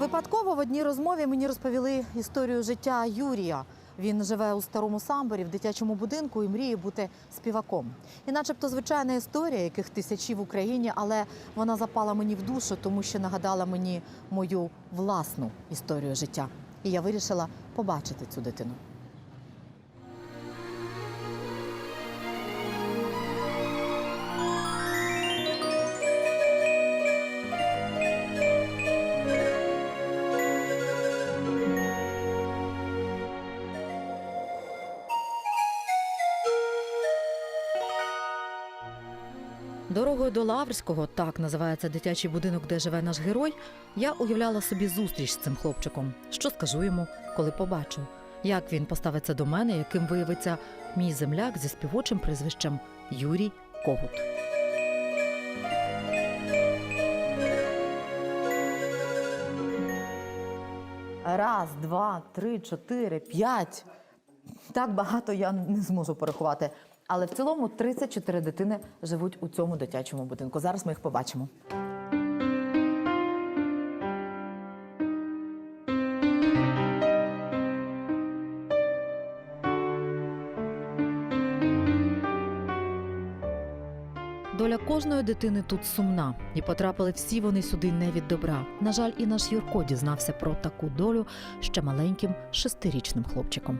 Випадково в одній розмові мені розповіли історію життя Юрія. Він живе у старому самборі в дитячому будинку і мріє бути співаком. І начебто звичайна історія, яких тисячі в Україні, але вона запала мені в душу, тому що нагадала мені мою власну історію життя. І я вирішила побачити цю дитину. Дорогою до Лаврського, так називається дитячий будинок, де живе наш герой. Я уявляла собі зустріч з цим хлопчиком. Що скажу йому, коли побачу? Як він поставиться до мене, яким виявиться мій земляк зі співочим прізвищем Юрій Когут. Раз, два, три, чотири, п'ять. Так багато я не зможу порахувати. Але в цілому 34 дитини живуть у цьому дитячому будинку. Зараз ми їх побачимо. Доля кожної дитини тут сумна, і потрапили всі вони сюди не від добра. На жаль, і наш Юрко дізнався про таку долю ще маленьким шестирічним хлопчиком.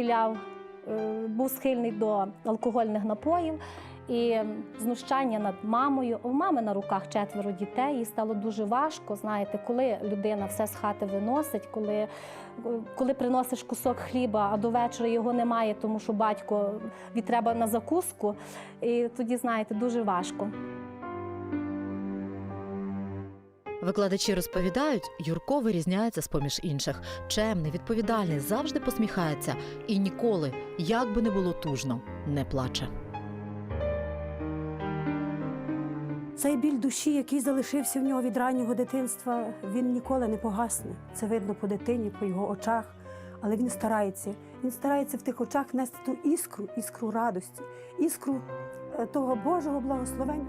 Ухиляв, е, був схильний до алкогольних напоїв і знущання над мамою. У мами на руках четверо дітей, їй стало дуже важко. Знаєте, коли людина все з хати виносить, коли, е, коли приносиш кусок хліба, а до вечора його немає, тому що батько від треба на закуску. І тоді, знаєте, дуже важко. Викладачі розповідають, Юрко вирізняється з поміж інших. Чемний, відповідальний, завжди посміхається і ніколи, як би не було тужно, не плаче. Цей біль душі, який залишився в нього від раннього дитинства, він ніколи не погасне. Це видно по дитині, по його очах. Але він старається. Він старається в тих очах нести ту іскру, іскру радості, іскру е, того Божого благословення.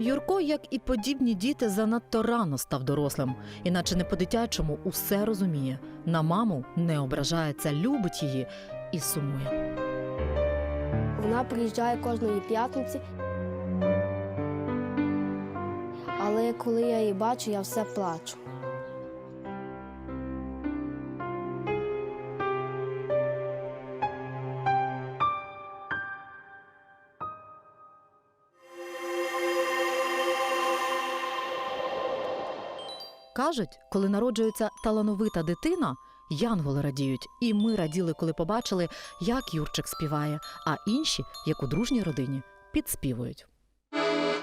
Юрко, як і подібні діти, занадто рано став дорослим, іначе не по-дитячому усе розуміє. На маму не ображається, любить її і сумує. Вона приїжджає кожної п'ятниці. Але коли я її бачу, я все плачу. Кажуть, коли народжується талановита дитина, янголи радіють, і ми раділи, коли побачили, як Юрчик співає, а інші, як у дружній родині, підспівують.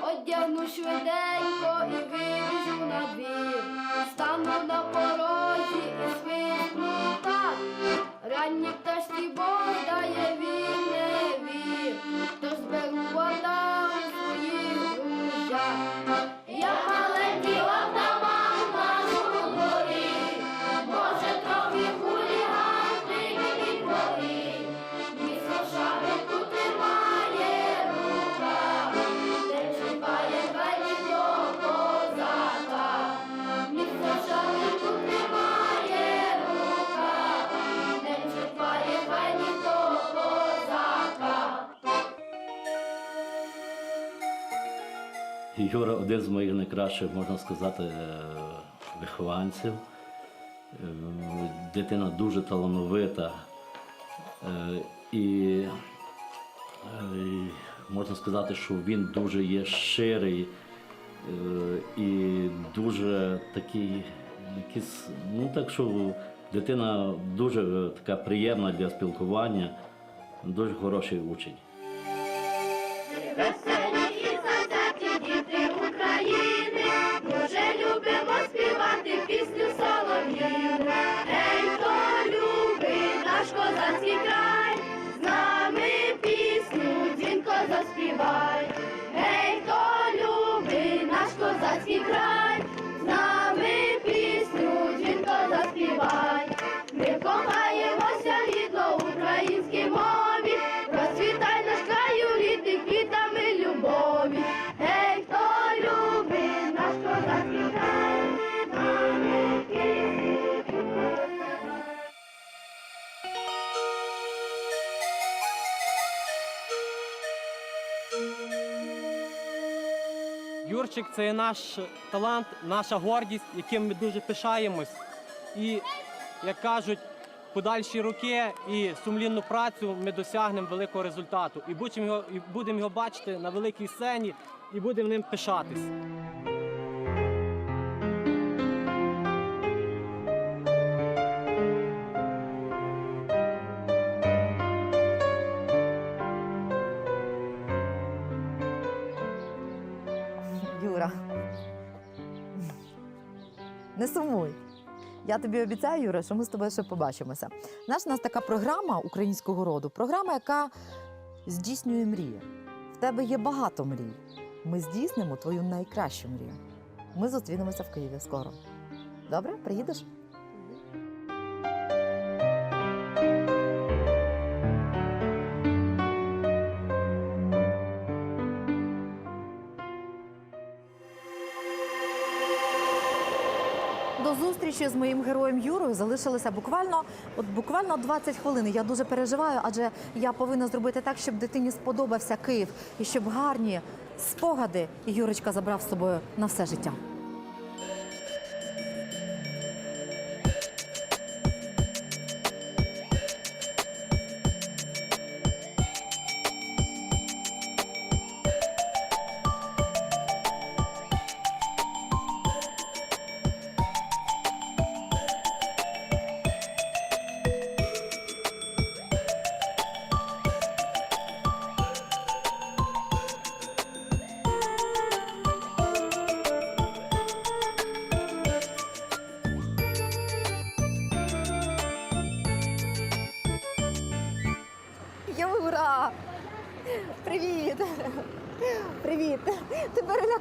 Одягну швиденько і вибіжу на двір. Стану на порозі і свистну так. Ранні пташки Бог дає він Юра один з моїх найкращих, можна сказати, е, вихованців. Е, Дитина дуже талановита. Е, І можна сказати, що він дуже є щирий і дуже такий, якийсь, ну так що дитина дуже така приємна для спілкування, дуже хороший учень. Юрчик це є наш талант, наша гордість, яким ми дуже пишаємось. І, як кажуть, подальші роки і сумлінну працю ми досягнемо великого результату. І будемо його, і будемо його бачити на великій сцені, і будемо ним пишатись. Не сумуй. Я тобі обіцяю, Юра, що ми з тобою ще побачимося. Знаєш, у нас така програма українського роду, програма, яка здійснює мрії. В тебе є багато мрій. Ми здійснимо твою найкращу мрію. Ми зустрінемося в Києві скоро. Добре, приїдеш? До зустрічі з моїм героєм Юрою залишилося буквально, от буквально 20 хвилин. Я дуже переживаю, адже я повинна зробити так, щоб дитині сподобався Київ і щоб гарні спогади Юрочка забрав з собою на все життя.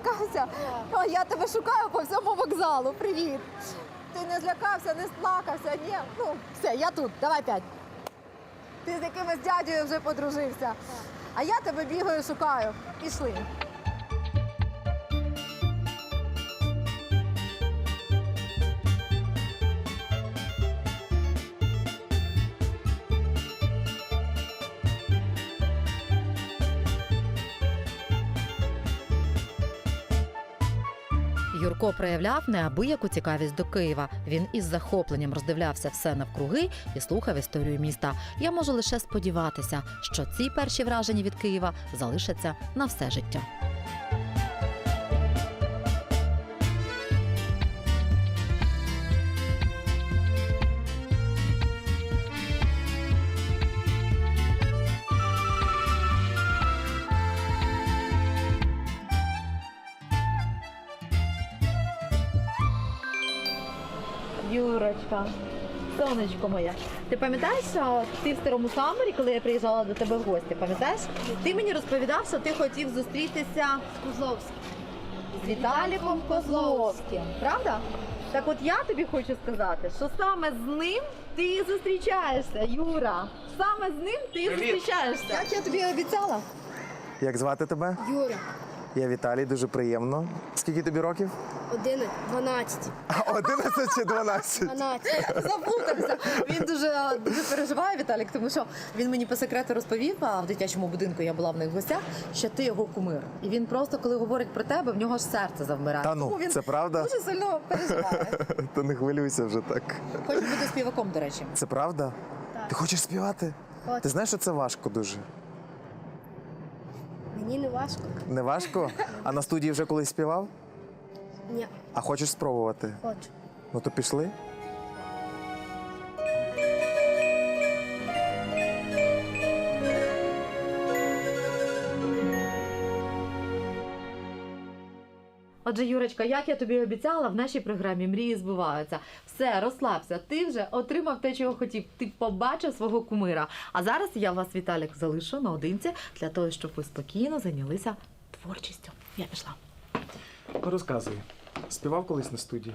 Ти перелякався? О, я тебе шукаю по всьому вокзалу. Привіт! Ти не злякався, не сплакався, ні? Ну, все, я тут, давай п'ять. Ти з якимось дядею вже подружився. А я тебе бігаю, шукаю. Пішли. Юрко проявляв неабияку цікавість до Києва. Він із захопленням роздивлявся все навкруги і слухав історію міста. Я можу лише сподіватися, що ці перші враження від Києва залишаться на все життя. Юрочка, сонечко моє. Ти пам'ятаєш, ти в старому самері, коли я приїжджала до тебе в гості, пам'ятаєш? Ти мені розповідав, що ти хотів зустрітися Козловський. з Віталіком Козловським. Правда? Так от я тобі хочу сказати, що саме з ним ти зустрічаєшся, Юра. Саме з ним ти і зустрічаєшся. Як я тобі обіцяла? Як звати тебе? Юра. Я Віталій, дуже приємно. Скільки тобі років? 11, 12. 11 чи 12? 12. Заплутався. Він дуже, дуже переживає, Віталік, тому що він мені по секрету розповів, а в дитячому будинку я була в них в гостях, що ти його кумир. І він просто, коли говорить про тебе, в нього аж серце завмирає. Та ну, Тому він це правда? Дуже сильно переживає. Та не хвилюйся вже так. Хоче бути співаком, до речі. Це правда? Ти хочеш співати? Хочу. Ти знаєш, що це важко дуже? Мені не важко. Не важко? А на студії вже колись співав? Ні, А хочеш спробувати? хочу. Ну то пішли. Отже, Юрочка, як я тобі обіцяла, в нашій програмі мрії збуваються. Все, розслабся. Ти вже отримав те, чого хотів. Ти побачив свого кумира. А зараз я вас, Віталік, залишу наодинці для того, щоб ви спокійно зайнялися творчістю. Я пішла. Розказуй. Співав колись на студії?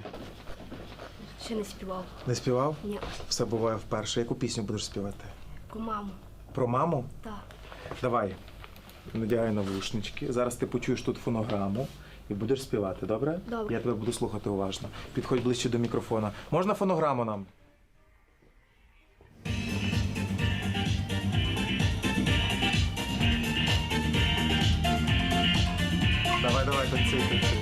Ще не співав. Не співав? Ні. Все буває вперше. Яку пісню будеш співати? Про маму. Про маму? Так. Давай. Надягай навушнички. Зараз ти почуєш тут фонограму і будеш співати, добре? Добре. Я тебе буду слухати уважно. Підходь ближче до мікрофона. Можна фонограму нам? Давай, давай, танцюй, танцюй.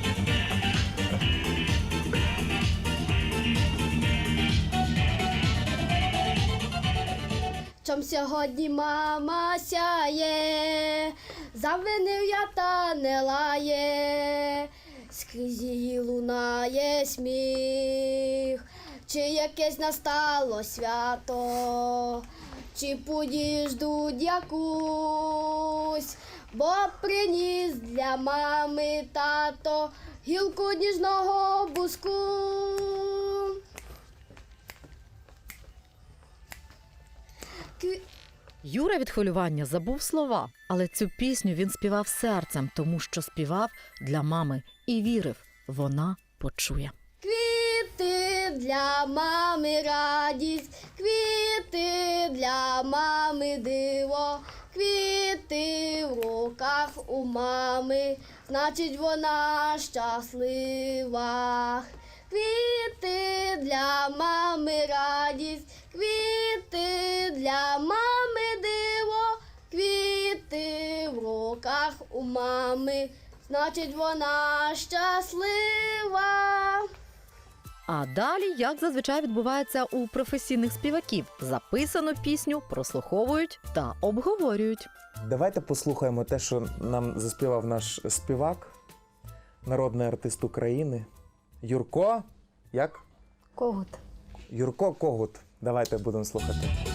Чом сьогодні мама сяє, завинив я та не лає, скрізь її лунає сміх, чи якесь настало свято, чи події ждуть якусь, бо приніс для мами тато гілку ніжного буску. Юра від хвилювання забув слова, але цю пісню він співав серцем, тому що співав для мами і вірив, вона почує. Квіти для мами радість, квіти для мами диво, квіти в руках у мами, значить вона щаслива. Квіти для мами радість, квіти у мами, значить вона щаслива. А далі, як зазвичай відбувається у професійних співаків, записану пісню прослуховують та обговорюють. Давайте послухаємо те, що нам заспівав наш співак, народний артист України. Юрко. Як? Когут. Юрко Когут. Давайте будемо слухати.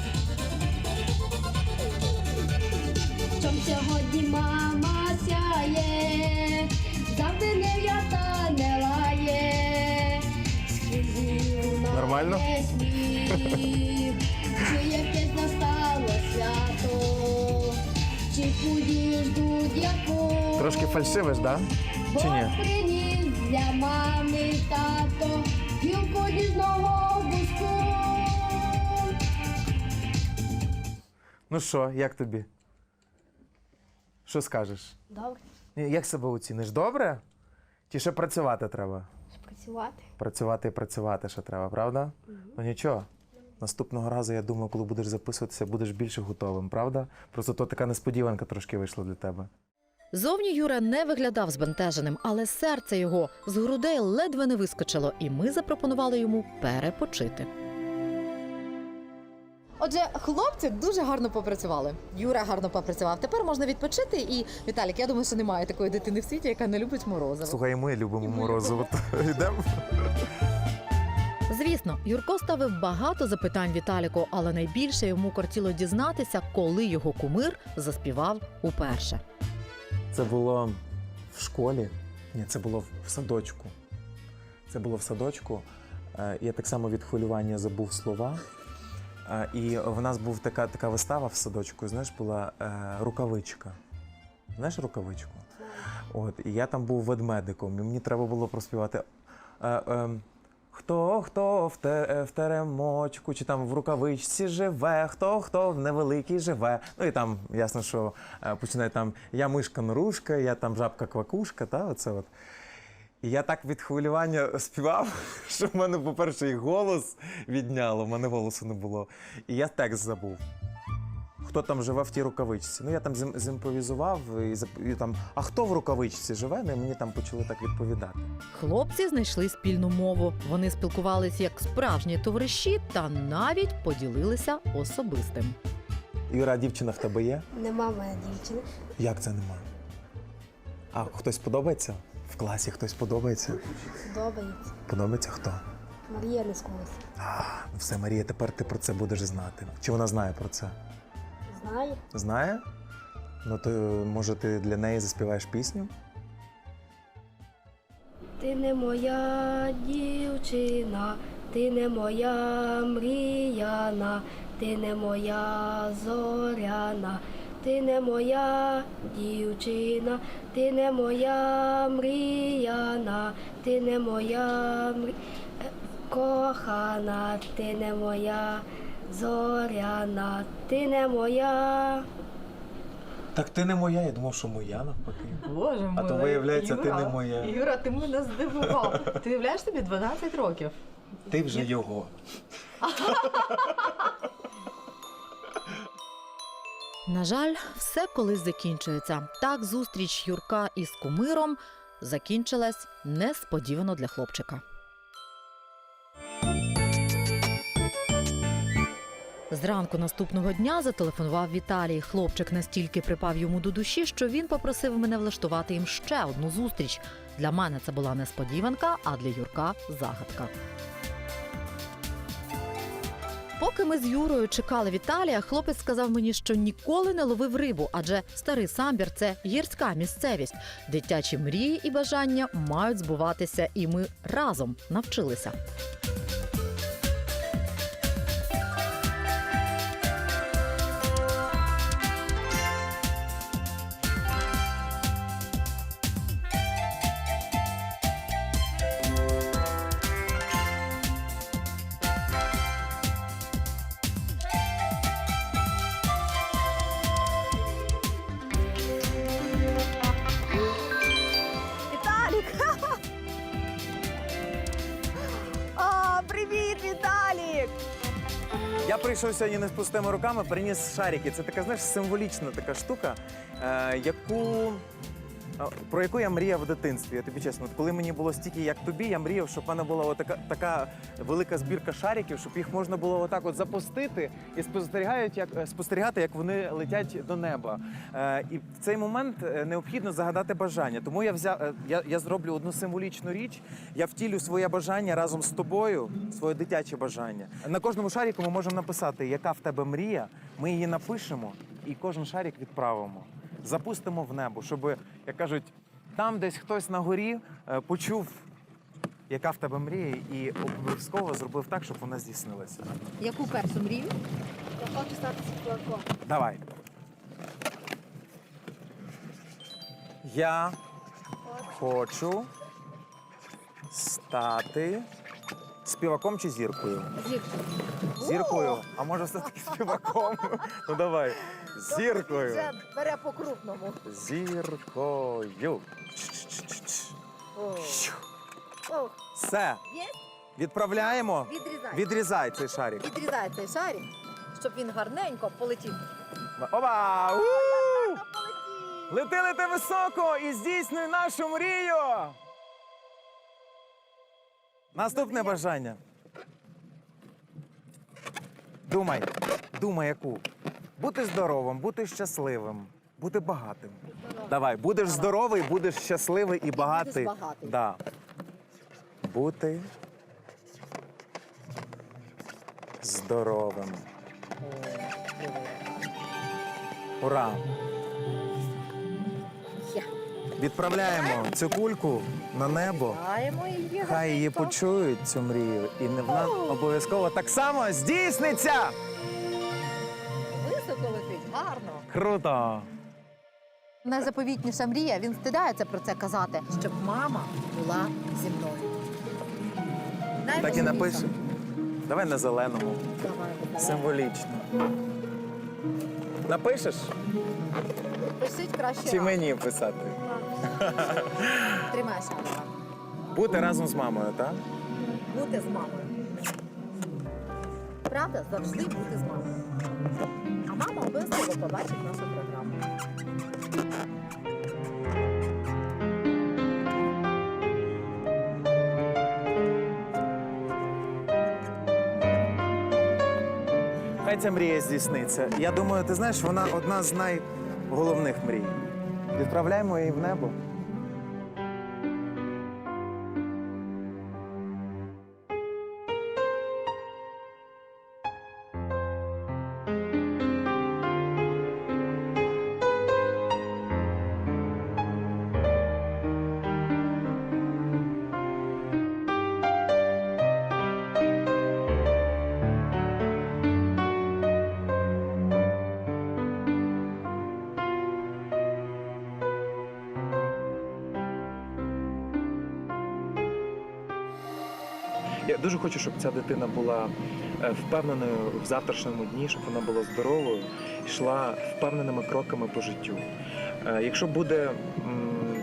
Нормально? Чи якесь настало свято, чи ждуть якось. Трошки фальшивиш, да? Чи ні? Бог приніс для мами тато гілку ніжного буску. Ну що, як тобі? Що скажеш? Добре, Ні, Як себе оціниш? Добре? Чи ще працювати треба? Працювати. Працювати і працювати ще треба, правда? Ну нічого. Наступного разу, я думаю, коли будеш записуватися, будеш більше готовим, правда? Просто то така несподіванка трошки вийшла для тебе. Зовні Юра не виглядав збентеженим, але серце його з грудей ледве не вискочило, і ми запропонували йому перепочити. Отже, хлопці дуже гарно попрацювали. Юра гарно попрацював. Тепер можна відпочити. І Віталік, я думаю, що немає такої дитини в світі, яка не любить морозиво. Слухай, і ми любимо морозиво. Йдемо? Звісно, Юрко ставив багато запитань Віталіку, але найбільше йому кортіло дізнатися, коли його кумир заспівав уперше. Це було в школі. Ні, це було в садочку. Це було в садочку. Е, Я так само від хвилювання забув слова. І в нас був така, така вистава в садочку, знаєш, була е, рукавичка. Знаєш рукавичку? От, і я там був ведмедиком, і мені треба було проспівати. Е, е, Хто хто в, те, е, в теремочку, чи там в рукавичці живе, хто хто в невеликій живе. Ну і там ясно, що е, починає там я мишка норушка, я там жабка квакушка, та оце от. І я так від хвилювання співав, що в мене, по-перше, і голос відняло, в мене голосу не було. І я текст забув. Хто там живе в тій рукавичці? Ну я там зім- зімпровізував і, і там, а хто в рукавичці живе? Ну і мені там почали так відповідати. Хлопці знайшли спільну мову. Вони спілкувалися як справжні товариші та навіть поділилися особистим. Юра, дівчина в тебе є? Нема в мене дівчини. Як це нема? А хтось подобається? В класі хтось подобається? Подобається. Подобається хто? Марія сколись. А, все, Марія, тепер ти про це будеш знати. Чи вона знає про це? Знає. Знає? Ну то може ти для неї заспіваєш пісню? Ти не моя дівчина, ти не моя мріяна, ти не моя зоряна, ти не моя дівчина, ти не моя мріяна, ти не моя мрі... е, кохана, ти не моя зоряна, ти не моя. Так ти не моя, я думав, що моя навпаки. Боже А то виявляється, ти не моя. Юра, ти мене здивував. Ти уявляєш тобі 12 років. Ти вже його. На жаль, все колись закінчується. Так зустріч Юрка із кумиром закінчилась несподівано для хлопчика. Зранку наступного дня зателефонував Віталій. Хлопчик настільки припав йому до душі, що він попросив мене влаштувати їм ще одну зустріч. Для мене це була несподіванка, а для Юрка загадка. Поки ми з Юрою чекали Віталія, хлопець сказав мені, що ніколи не ловив рибу, адже старий самбір це гірська місцевість. Дитячі мрії і бажання мають збуватися, і ми разом навчилися. Прийшов сьогодні не з пустими руками, приніс шарики. Це така, знаєш, символічна така штука, е, яку. Про яку я мріяв в дитинстві, я тобі чесно. Коли мені було стільки, як тобі, я мріяв, щоб в мене була отака, така велика збірка шариків, щоб їх можна було отак от запустити і спостерігають, як, е, спостерігати, як вони летять до неба. Е, і в цей момент е, необхідно загадати бажання. Тому я взяв, е, я, я зроблю одну символічну річ. Я втілю своє бажання разом з тобою, своє дитяче бажання. На кожному шарику ми можемо написати, яка в тебе мрія. Ми її напишемо і кожен шарик відправимо. Запустимо в небо, щоб, як кажуть, там десь хтось на горі е, почув, яка в тебе мрія, і обов'язково зробив так, щоб вона здійснилася. Яку першу мрію? Я хочу стати співаком. Давай. Я хочу стати співаком чи зіркою? Зіркою. Зіркою. А може все-таки співаком? Ну давай. Зіркою. бере по крупному. Зіркою. Чш-чш-чш-чш. Все. Відправляємо. Відрізай. Відрізай цей шарик. Відрізай цей шарик, щоб він гарненько полетів. Опа! У! Лети, лети високо і здійснюй нашу мрію! Наступне бажання. Думай, думай яку. Бути здоровим, бути щасливим, бути багатим. Давай, будеш здоровий, будеш щасливий і багатий. багатий. Да. Бути здоровим. Ура! Відправляємо цю кульку на небо. Хай її почують цю мрію, і не вона обов'язково так само здійсниться. Круто! Найзаповітніша мрія, він стидається про це казати, щоб мама була зі мною. Так і напишемо. Давай на зеленому. Давай. Символічно. Напишеш Пишіть краще. чи раз. мені писати? Тримай шарика. Бути разом з мамою, так? Бути з мамою. Правда, завжди бути з мамою. А мама обов'язково побачить нашу програму. Хай ця мрія здійсниться. Я думаю, ти знаєш, вона одна з найголовних мрій. Відправляємо її в небо. Я дуже хочу, щоб ця дитина була е, впевненою в завтрашньому дні, щоб вона була здоровою, йшла впевненими кроками по життю. Е, Якщо буде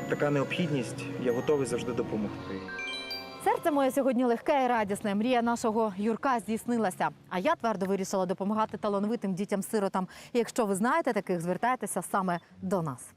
така необхідність, я готовий завжди допомогти. Серце моє сьогодні легке і радісне. Мрія нашого Юрка здійснилася. А я твердо вирішила допомагати талановитим дітям-сиротам. І якщо ви знаєте таких, звертайтеся саме до нас.